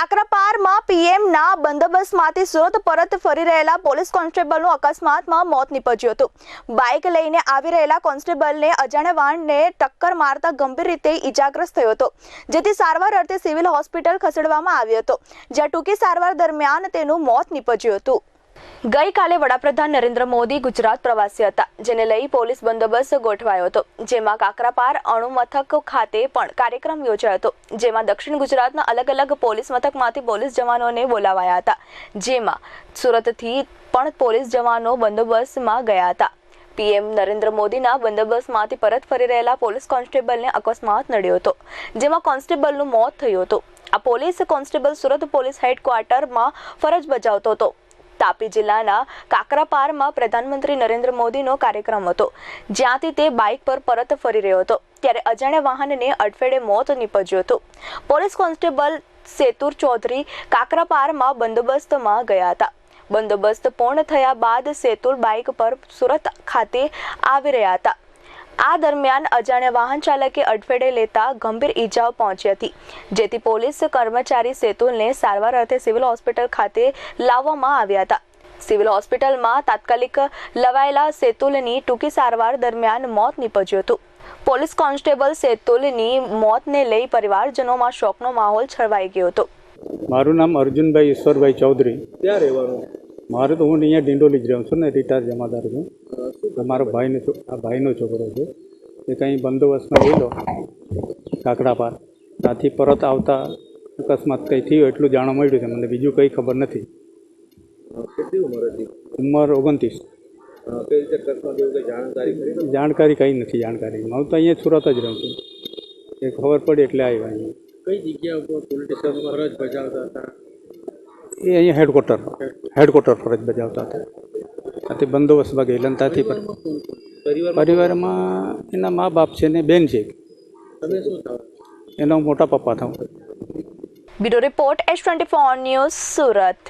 કાકરાપારમાં પીએમના બંદોબસ્તમાંથી સુરત પરત ફરી રહેલા પોલીસ કોન્સ્ટેબલનું અકસ્માતમાં મોત નીપજ્યું હતું. બાઇક લઈને આવી રહેલા કોન્સ્ટેબલને અજાણ્યા વાહનને ટક્કર મારતા ગંભીર રીતે ઈજાગ્રસ્ત થયો હતો, જેથી સારવાર અર્થે સિવિલ હોસ્પિટલ ખસેડવામાં આવ્યો હતો, જ્યાં ટૂંકી સારવાર દરમિયાન તેનું મોત નીપજ્યું હતું. ગઈકાલે વડાપ્રધાન નરેન્દ્ર મોદી ગુજરાત પ્રવાસી હતા, જેને લઈ પોલીસ બંદોબસ્ત ગોઠવાયો હતો. જેમાં કાકરાપાર અણુ મથક ખાતે પણ કાર્યક્રમ યોજાયો હતો. જેમાં દક્ષિણ ગુજરાતના અલગ અલગ પોલીસ મથકમાંથી પોલીસ જવાનોને બોલાવાયા હતા. જેમાં સુરતથી પણ પોલીસ જવાનો બંદોબસ્તમાં ગયા હતા. પીએમ નરેન્દ્ર મોદીના બંદોબસ્તમાંથી પરત ફરી રહેલા પોલીસ કોન્સ્ટેબલને અકસ્માત નડ્યો હતો, જેમાં કોન્સ્ટેબલનું મોત થયું હતું. આ પોલીસ કોન્સ્ટેબલ સુરત પોલીસ હેડક્વાર્ટરમાં ફરજ બજાવતો હતો. તાપી જિલ્લાના કાકરાપારમાં પ્રધાનમંત્રી નરેન્દ્ર મોદીનો કાર્યક્રમ હતો, જ્યાંથી તે બાઇક પર પરત ફરી રહ્યો હતો, ત્યારે અજાણ્યા વાહનને અડફેડે મોત નીપજ્યું હતું. પોલીસ કોન્સ્ટેબલ સેતુર ચૌધરી કાકરાપારમાં બંદોબસ્તમાં ગયા હતા. બંદોબસ્ત પૂર્ણ થયા બાદ સેતુર બાઇક પર સુરત ખાતે આવી રહ્યા હતા. આ દરમિયાન અજાણ્યા વાહન ચાલકે અડફેટે લેતા ગંભીર ઈજાઓ પહોંચી હતી જેથી પોલીસ કર્મચારી સેતુલને સારવાર અર્થે સિવિલ હોસ્પિટલ ખાતે લાવવામાં આવ્યા હતા. સિવિલ હોસ્પિટલમાં તાત્કાલિક લવાયેલા સેતુલની ટૂંકી સારવાર દરમિયાન મોત નીપજ્યું હતું. પોલીસ કોન્સ્ટેબલ સેતુલની મોતને લઈ પરિવારજનોમાં શોકનો માહોલ છવાઈ ગયો હતો. મારું નામ અર્જુનભાઈ ઈશ્વરભાઈ ચૌધરી. ક્યાં રહેવાનું? મારું તો હું અહીંયા ડિંડોલી જ રહું છું ને રિટાયર જમાદાર છું. મારો ભાઈનો છો આ ભાઈનો છોકરો છે. એ કંઈ બંદોબસ્તમાં ગયેલો કાકડા પાર. ત્યાંથી પરત આવતા અકસ્માત કંઈ થયું એટલું જાણવા મળ્યું છે. મને બીજું કંઈ ખબર નથી. કેટલી ઉંમર હતી? ઉંમર ઓગણત્રીસ. જાણકારી કંઈ નથી જાણકારી. હું તો અહીંયા સુરત જ રહું છું. એ ખબર પડી એટલે આવ્યા અહીંયા. કઈ જગ્યા ઉપર પોલીસ ફરજ બજાવતા હતા? એ અહીંયા હેડક્વાર્ટર હેડક્વાર્ટર ફરજ બજાવતા હતા. ત્યાંથી બંદોબસ્તમાં ગયેલા ત્યાંથી પર. પરિવાર પરિવારમાં એના મા બાપ છે ને બેન છે. એનો મોટા પપ્પા થાઉં bureau report, S twenty four news Surat.